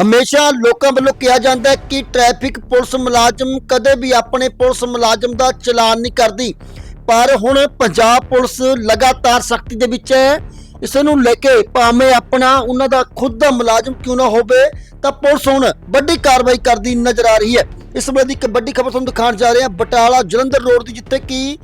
ਹਮੇਸ਼ਾ ਲੋਕਾਂ ਵੱਲੋਂ ਕਿਹਾ ਜਾਂਦਾ ਹੈ ਕਿ ਟ੍ਰੈਫਿਕ ਪੁਲਿਸ ਮੁਲਾਜ਼ਮ ਕਦੇ ਵੀ ਆਪਣੇ ਪੁਲਿਸ ਮੁਲਾਜ਼ਮ ਦਾ ਚਲਾਨ ਨਹੀਂ ਕਰਦੀ। ਪਰ ਹੁਣ ਪੰਜਾਬ ਪੁਲਿਸ ਲਗਾਤਾਰ ਸਖਤੀ ਦੇ ਵਿੱਚ ਹੈ। ਇਸ ਨੂੰ ਲੈ ਕੇ ਭਾਵੇਂ ਆਪਣਾ ਉਹਨਾਂ ਦਾ ਖੁਦ ਦਾ ਮੁਲਾਜ਼ਮ ਕਿਉਂ ਨਾ ਹੋਵੇ, ਤਾਂ ਪੁਲਿਸ ਹੁਣ ਵੱਡੀ ਕਾਰਵਾਈ ਕਰਦੀ ਨਜ਼ਰ ਆ ਰਹੀ ਹੈ। ਇਸ ਸੰਬੰਧੀ ਇੱਕ ਵੱਡੀ ਖਬਰ ਤੁਹਾਨੂੰ ਦਿਖਾਉਣ ਜਾ ਰਹੇ ਹਾਂ। ਬਟਾਲਾ ਜਲੰਧਰ ਰੋਡ ਦੀ ਜਿੱਥੇ ਕਿ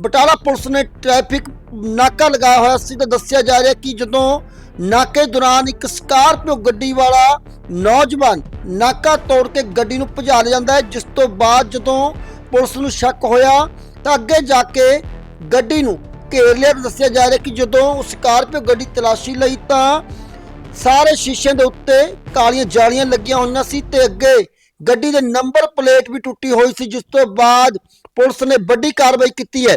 ਬਟਾਲਾ ਪੁਲਿਸ ਨੇ ਟ੍ਰੈਫਿਕ ਨਾਕਾ ਲਗਾਇਆ ਹੋਇਆ ਸੀ, ਤਾਂ ਦੱਸਿਆ ਜਾ ਰਿਹਾ ਕਿ ਜਦੋਂ ਨਾਕੇ ਦੌਰਾਨ ਇੱਕ ਸਕਾਰਪੀਓ ਗੱਡੀ ਵਾਲਾ ਨੌਜਵਾਨ ਨਾਕਾ ਤੋੜ ਕੇ ਗੱਡੀ ਨੂੰ ਭਜਾ ਲਿਆ ਜਾਂਦਾ ਹੈ, ਜਿਸ ਤੋਂ ਬਾਅਦ ਜਦੋਂ ਪੁਲਿਸ ਨੂੰ ਸ਼ੱਕ ਹੋਇਆ ਤਾਂ ਅੱਗੇ ਜਾ ਕੇ ਗੱਡੀ ਨੂੰ ਘੇਰ ਲਿਆ। ਦੱਸਿਆ ਜਾ ਰਿਹਾ ਕਿ ਜਦੋਂ ਸਕਾਰਪੀਓ ਗੱਡੀ ਤਲਾਸ਼ੀ ਲਈ ਤਾਂ ਸਾਰੇ ਸ਼ੀਸ਼ੇ ਦੇ ਉੱਤੇ ਕਾਲੀਆਂ ਜਾਲੀਆਂ ਲੱਗੀਆਂ ਹੋਈਆਂ ਸੀ ਤੇ ਅੱਗੇ ਗੱਡੀ ਦੇ ਨੰਬਰ ਪਲੇਟ ਵੀ ਟੁੱਟੀ ਹੋਈ ਸੀ, ਜਿਸ ਤੋਂ ਬਾਅਦ ਪੁਲਿਸ ਨੇ ਵੱਡੀ ਕਾਰਵਾਈ ਕੀਤੀ ਹੈ।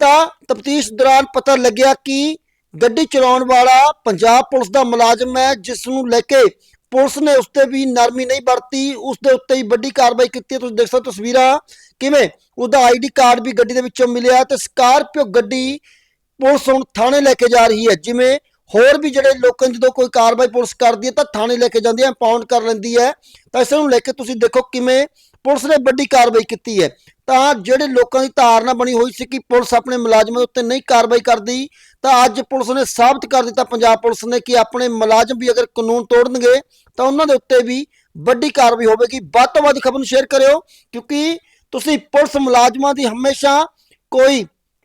ਤਾਂ ਤਫਤੀਸ਼ ਦੌਰਾਨ ਪਤਾ ਲੱਗਿਆ ਕਿ ਗੱਡੀ ਚਲਾਉਣ ਵਾਲਾ ਪੰਜਾਬ ਪੁਲਿਸ ਦਾ ਮੁਲਾਜ਼ਮ ਹੈ, ਜਿਸ ਨੂੰ ਲੈ ਕੇ ਪੁਲਿਸ ਨੇ ਉਸ ਤੇ ਵੀ ਨਰਮੀ ਨਹੀਂ ਵਰਤੀ, ਉਸ ਦੇ ਉੱਤੇ ਹੀ ਵੱਡੀ ਕਾਰਵਾਈ ਕੀਤੀ ਤੁਸੀਂ ਦੇਖ ਸਕਦੇ ਹੋ ਤਸਵੀਰਾਂ ਕਿਵੇਂ ਉਹਦਾ ਆਈਡੀ ਕਾਰਡ ਵੀ ਗੱਡੀ ਦੇ ਵਿੱਚੋਂ ਮਿਲਿਆ ਤੇ ਸਕਾਰਪੀਓ ਗੱਡੀ ਪੁਲਿਸ ਹੁਣ ਥਾਣੇ ਲੈ ਕੇ ਜਾ ਰਹੀ ਹੈ। ਜਿਵੇਂ ਹੋਰ ਵੀ ਜਿਹੜੇ ਲੋਕਾਂ ਨੂੰ ਜਦੋਂ ਕੋਈ ਕਾਰਵਾਈ ਪੁਲਿਸ ਕਰਦੀ ਹੈ ਤਾਂ ਥਾਣੇ ਲੈ ਕੇ ਜਾਂਦੀ ਹੈ ਇੰਪਾਊਂਡ ਕਰ ਲੈਂਦੀ ਹੈ। ਤਾਂ ਇਸ ਨੂੰ ਲੈ ਕੇ ਤੁਸੀਂ ਦੇਖੋ ਕਿਵੇਂ ਪੁਲਿਸ ਨੇ ਵੱਡੀ ਕਾਰਵਾਈ ਕੀਤੀ ਹੈ। ਤਾਂ ਜਿਹੜੇ ਲੋਕਾਂ ਦੀ ਧਾਰਨਾ ਬਣੀ ਹੋਈ ਸੀ ਕਿ ਪੁਲਿਸ ਆਪਣੇ ਮੁਲਾਜ਼ਮਾਂ ਦੇ ਉੱਤੇ ਨਹੀਂ ਕਾਰਵਾਈ ਕਰਦੀ, ਤਾਂ ਅੱਜ ਪੁਲਿਸ ਨੇ ਸਾਬਤ ਕਰ ਦਿੱਤਾ ਪੰਜਾਬ ਪੁਲਿਸ ਨੇ ਕਿ ਆਪਣੇ ਮੁਲਾਜ਼ਮ ਵੀ ਅਗਰ ਕਾਨੂੰਨ ਤੋੜਨਗੇ, ਤਾਂ ਉਹਨਾਂ ਦੇ ਉੱਤੇ ਵੀ ਵੱਡੀ ਕਾਰਵਾਈ ਹੋਵੇਗੀ। ਵੱਧ ਤੋਂ ਵੱਧ ਖਬਰ ਨੂੰ ਸ਼ੇਅਰ ਕਰਿਓ, ਕਿਉਂਕਿ ਤੁਸੀਂ ਪੁਲਿਸ ਮੁਲਾਜ਼ਮਾਂ ਦੀ ਹਮੇਸ਼ਾ ਕੋਈ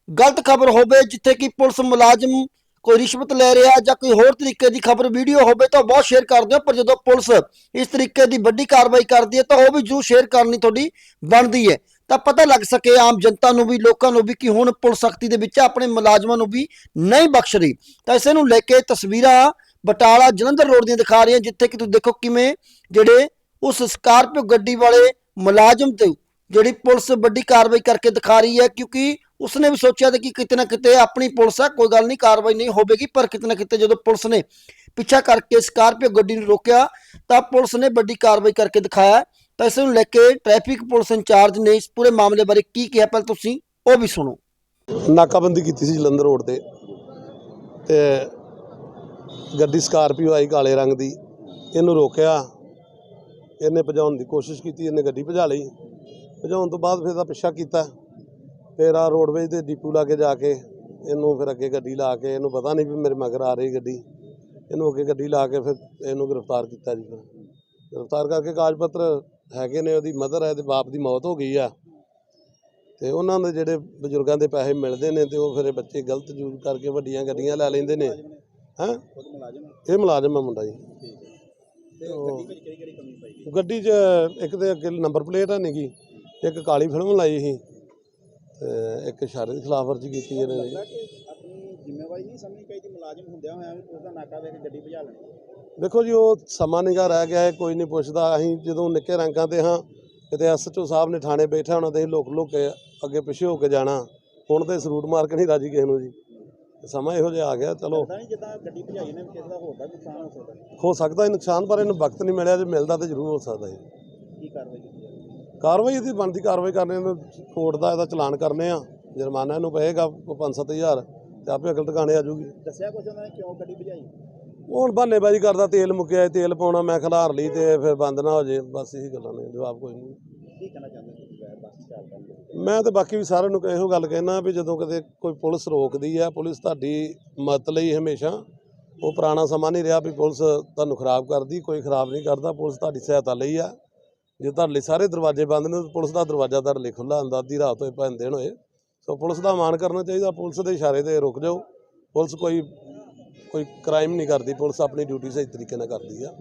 ਗਲਤ ਖਬਰ ਹੋਵੇ, ਜਿੱਥੇ ਕਿ ਪੁਲਿਸ ਮੁਲਾਜ਼ਮ ਕੋਈ ਰਿਸ਼ਵਤ ਲੈ ਰਿਹਾ ਜਾਂ ਕੋਈ ਹੋਰ ਤਰੀਕੇ ਦੀ ਖਬਰ ਵੀਡੀਓ ਹੋਵੇ ਤਾਂ ਬਹੁਤ ਸ਼ੇਅਰ ਕਰ ਦਿਓ, ਪਰ ਜਦੋਂ ਪੁਲਿਸ ਇਸ ਤਰੀਕੇ ਦੀ ਵੱਡੀ ਕਾਰਵਾਈ ਕਰਦੀ ਹੈ ਤਾਂ ਉਹ ਵੀ ਜ਼ਰੂਰ ਸ਼ੇਅਰ ਕਰਨੀ ਤੁਹਾਡੀ ਬਣਦੀ ਹੈ। ਤਾਂ ਪਤਾ ਲੱਗ ਸਕੇ ਆਮ ਜਨਤਾ ਨੂੰ ਵੀ, ਲੋਕਾਂ ਨੂੰ ਵੀ ਕਿ ਹੁਣ ਪੁਲਿਸ ਸਖਤੀ ਦੇ ਵਿੱਚ ਆਪਣੇ ਮੁਲਾਜ਼ਮਾਂ ਨੂੰ ਵੀ ਨਹੀਂ ਬਖਸ਼ ਰਹੀ। ਤਾਂ ਇਸੇ ਨੂੰ ਲੈ ਕੇ ਤਸਵੀਰਾਂ ਬਟਾਲਾ ਜਲੰਧਰ ਰੋਡ ਦੀਆਂ ਦਿਖਾ ਰਹੀਆਂ, ਜਿੱਥੇ ਕਿ ਤੁਸੀਂ ਦੇਖੋ ਕਿਵੇਂ ਜਿਹੜੇ ਉਸ ਸਕਾਰਪੀਓ ਗੱਡੀ ਵਾਲੇ ਮੁਲਾਜ਼ਮ ਤੇ ਜਿਹੜੀ ਪੁਲਿਸ ਵੱਡੀ ਕਾਰਵਾਈ ਕਰਕੇ ਦਿਖਾ ਰਹੀ ਹੈ, ਕਿਉਂਕਿ ਉਸਨੇ ਵੀ ਸੋਚਿਆ ਤੇ ਕਿ ਕਿਤੇ ਨਾ ਕਿਤੇ ਆਪਣੀ ਪੁਲਿਸ ਆ, ਕੋਈ ਗੱਲ ਨਹੀਂ, ਕਾਰਵਾਈ ਨਹੀਂ ਹੋਵੇਗੀ, ਪਰ ਕਿਤੇ ਨਾ ਕਿਤੇ ਜਦੋਂ ਪੁਲਿਸ ਨੇ ਪਿੱਛਾ ਕਰਕੇ ਸਕਾਰਪੀਓ ਗੱਡੀ ਨੂੰ ਰੋਕਿਆ, ਤਾਂ ਪੁਲਿਸ ਨੇ ਵੱਡੀ ਕਾਰਵਾਈ ਕਰਕੇ ਦਿਖਾਇਆ। ਤਾਂ ਇਸ ਨੂੰ ਲੈ ਕੇ ਟ੍ਰੈਫਿਕ ਪੁਲਿਸ ਇੰਚਾਰਜ ਨੇ ਇਸ ਪੂਰੇ ਮਾਮਲੇ ਬਾਰੇ ਕੀ ਕਿਹਾ ਪਹਿਲਾਂ ਤੁਸੀਂ ਉਹ ਵੀ ਸੁਣੋ। ਨਾਕਾਬੰਦੀ ਕੀਤੀ ਸੀ ਜਲੰਧਰ ਰੋਡ ਤੇ ਤੇ ਗੱਡੀ ਸਕਾਰਪੀਓ ਆਈ ਕਾਲੇ ਰੰਗ ਦੀ, ਇਹਨੂੰ ਰੋਕਿਆ। ਇਹਨੇ ਭਜਾਉਣ ਦੀ ਕੋਸ਼ਿਸ਼ ਕੀਤੀ, ਇਹਨੇ ਗੱਡੀ ਭਜਾ ਲਈ। ਭਜਾਉਣ ਤੋਂ ਬਾਅਦ ਫਿਰ ਇਹਦਾ ਪਿੱਛਾ ਕੀਤਾ। ਫਿਰ ਆ ਰੋਡਵੇਜ ਦੇ ਡਿਪੂ ਲਾ ਕੇ ਜਾ ਕੇ ਇਹਨੂੰ ਫਿਰ ਅੱਗੇ ਗੱਡੀ ਲਾ ਕੇ ਇਹਨੂੰ ਪਤਾ ਨਹੀਂ ਵੀ ਮੇਰੇ ਮਗਰ ਆ ਰਹੀ ਗੱਡੀ। ਇਹਨੂੰ ਅੱਗੇ ਗੱਡੀ ਲਾ ਕੇ ਫਿਰ ਇਹਨੂੰ ਗ੍ਰਿਫਤਾਰ ਕੀਤਾ ਜੀ ਫਿਰ। ਗ੍ਰਿਫਤਾਰ ਕਰਕੇ ਕਾਗਜ਼ ਪੱਤਰ ਹੈਗੇ ਨੇ ਉਹਦੀ ਮਦਰ ਹੈ ਤੇ ਬਾਪ ਦੀ ਮੌਤ ਹੋ ਗਈ ਆ। ਤੇ ਉਹਨਾਂ ਦੇ ਜਿਹੜੇ ਬਜ਼ੁਰਗਾਂ ਦੇ ਪੈਸੇ ਮਿਲਦੇ ਨੇ ਤੇ ਉਹ ਫਿਰ ਬੱਚੇ ਗਲਤ ਯੂਜ਼ ਕਰਕੇ ਵੱਡੀਆਂ ਗੱਡੀਆਂ ਲੈ ਲੈਂਦੇ ਨੇ। ਹੈਂ? ਇਹ ਮੁਲਾਜ਼ਮ ਆ ਮੁੰਡਾ ਜੀ। ਗੱਡੀ 'ਚ ਇੱਕ ਤੇ ਅੱਗੇ ਨੰਬਰ ਪਲੇਟ ਹੈ ਨਹੀਂਗੀ ਇੱਕ ਕਾਲੀ ਫਿਲਮ ਲਾਈ ਸੀ। ਇੱਕ ਇਸ਼ਾਰੇ ਦੀ ਖਿਲਾਫ ਵਰਜੀ ਕੀਤੀ ਇਹਨੇ ਜੀ। ਆਪਣੀ ਜ਼ਿੰਮੇਵਾਰੀ ਨਹੀਂ ਸਮਝਣੀ ਚਾਹੀਦੀ ਮੁਲਾਜ਼ਮ ਹੁੰਦਿਆਂ ਹੋਇਆਂ ਵੀ ਉਸ ਦਾ ਨਾਕਾ ਵੇਖ ਕੇ ਗੱਡੀ ਭਜਾ ਲੈਣੀ ਦੇਖੋ ਜੀ ਉਹ ਸਮਾਂ ਨਿਗਾ ਰਹਿ ਗਿਆ ਹੈ ਕੋਈ ਨਹੀਂ ਪੁੱਛਦਾ। ਅਸੀਂ ਜਦੋਂ ਨਿੱਕੇ ਰੰਗਾਂ ਤੇ ਹਾਂ ਕਿਤੇ ਐਸਐਚਓ ਸਾਹਿਬ ਨੇ ਥਾਣੇ ਬੈਠਾ ਹੋਣਾ ਤੇ ਅਸੀਂ ਲੁਕ ਲੁਕ ਕੇ ਅੱਗੇ ਪਿੱਛੇ ਹੋ ਕੇ ਜਾਣਾ। ਹੁਣ ਤੇ ਸਰੂਟ ਮਾਰ ਕੇ ਨਹੀਂ ਰਾਜੀ ਕਿਸੇ ਨੂੰ ਜੀ। ਸਮਾਂ ਇਹੋ ਜਿਹਾ ਆ ਗਿਆ ਚਲੋ। ਪਤਾ ਨਹੀਂ ਜਿੱਦਾਂ ਗੱਡੀ ਭਜਾਈ ਨੇ ਕਿਸੇ ਦਾ ਹੋਰ ਦਾ ਵੀ ਨੁਕਸਾਨ ਹੋ ਸਕਦਾ। ਹੋ ਸਕਦਾ ਨੁਕਸਾਨ ਪਰ ਇਹਨੂੰ ਵਕਤ ਨਹੀਂ ਮਿਲਿਆ ਜੇ ਮਿਲਦਾ ਤੇ ਜ਼ਰੂਰ ਹੋ ਸਕਦਾ ਹੈ ਕੀ ਕਾਰਵਾਈ ਕੀਤੀ ਜਾਵੇ ਕਾਰਵਾਈ ਇਹਦੀ ਬਣਦੀ ਕਾਰਵਾਈ ਕਰਨੇ ਨੂੰ ਕੋਰਟ ਦਾ ਇਹਦਾ ਚਲਾਨ ਕਰਨੇ ਆ ਜੁਰਮਾਨਾ ਇਹਨੂੰ ਪਏਗਾ 5-7000 ਤੇ ਆਪੇ ਅਕਲ ਟਿਕਾਣੇ ਆ ਜੂਗੀ ਦੱਸਿਆ ਕੁਝ ਉਹਨਾਂ ਨੇ ਕਿਉਂ ਗੱਡੀ ਭਜਾਈ? ਉਹ ਹੁਣ ਬਹਾਨੇਬਾਜ਼ੀ ਕਰਦਾ ਤੇਲ ਮੁੱਕਿਆ ਤੇਲ ਪਾਉਣਾ ਮੈਂ ਖਿਲਾਰ ਲਈ ਤੇ ਫਿਰ ਬੰਦ ਨਾ ਹੋ ਜੇ ਬਸ ਇਹੀ ਗੱਲਾਂ ਨੇ ਜਵਾਬ ਕੋਈ ਨਹੀਂ। ਕੀ ਕਹਿਣਾ ਚਾਹੁੰਦੇ ਮੈਂ ਤੇ ਬਾਕੀ ਵੀ ਸਾਰਿਆਂ ਨੂੰ ਇਹੋ ਗੱਲ ਕਹਿਣਾ ਵੀ ਜਦੋਂ ਕਦੇ ਕੋਈ ਪੁਲਿਸ ਰੋਕਦੀ ਆ ਪੁਲਿਸ ਤੁਹਾਡੀ ਮਦਦ ਲਈ ਹਮੇਸ਼ਾ ਉਹ ਪੁਰਾਣਾ ਸਮਾਂ ਨਹੀਂ ਰਿਹਾ ਵੀ ਪੁਲਿਸ ਤੁਹਾਨੂੰ ਖਰਾਬ ਕਰਦੀ ਕੋਈ ਖਰਾਬ ਨਹੀਂ ਕਰਦਾ ਪੁਲਿਸ ਤੁਹਾਡੀ ਸਹਾਇਤਾ ਲਈ ਆ। ਜੇ ਤੁਹਾਡੇ ਸਾਰੇ ਦਰਵਾਜ਼ੇ ਬੰਦ ਨੇ, ਤਾਂ ਪੁਲਿਸ ਦਾ ਦਰਵਾਜ਼ਾ ਤੁਹਾਡੇ ਲਈ ਖੁੱਲਾ ਹੁੰਦਾ ਅੱਧੀ ਰਾਤ ਹੋਏ ਭਾਵੇਂ ਦਿਨ ਹੋਏ। ਸੋ ਪੁਲਿਸ ਦਾ ਮਾਣ ਕਰਨਾ ਚਾਹੀਦਾ, ਪੁਲਿਸ ਦੇ ਇਸ਼ਾਰੇ ਤੇ ਰੁਕ ਜਾਓ। ਪੁਲਿਸ ਕੋਈ ਕੋਈ ਕ੍ਰਾਈਮ ਨਹੀਂ ਕਰਦੀ, ਪੁਲਿਸ ਆਪਣੀ ਡਿਊਟੀ ਸਹੀ ਤਰੀਕੇ ਨਾਲ ਕਰਦੀ ਆ।